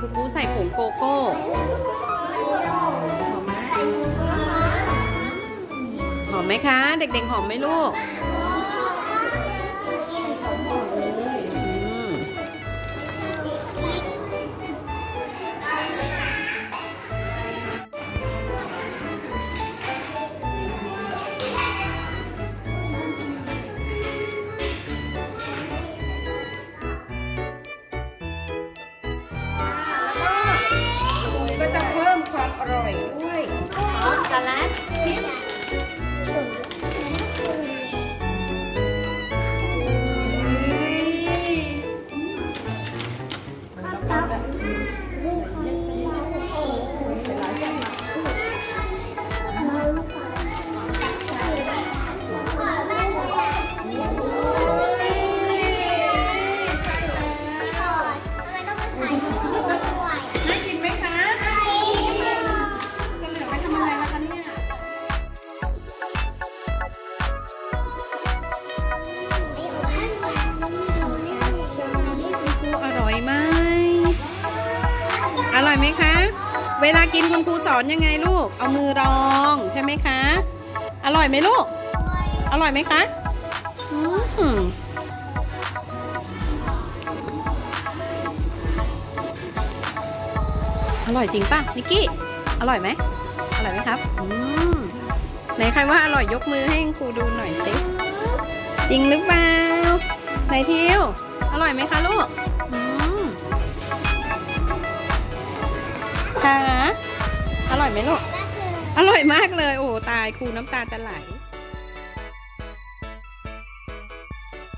คุณครูใส่ผงโกโก้หอมไหมหอมไหมคะ เด็กๆหอมไหมลูก ร่อยด้วยพร้อมกันแล้วชิพ อร่อยไหมคะ เวลากินคุณครูสอนยังไงลูก เอามือรองใช่ไหมคะ อร่อยไหมลูก อร่อยไหมคะอืมอร่อยจริงป่ะนิกกี้ อร่อยไหมอร่อยไหมครับ อืมไหนใครว่าอร่อยยกมือให้ครูดูหน่อยสิ จริงหรือเปล่าไหนทิว อร่อยไหมคะลูก ไหมลูก อร่อยมากเลย โอ้โหตายครูน้ำตาจะไหล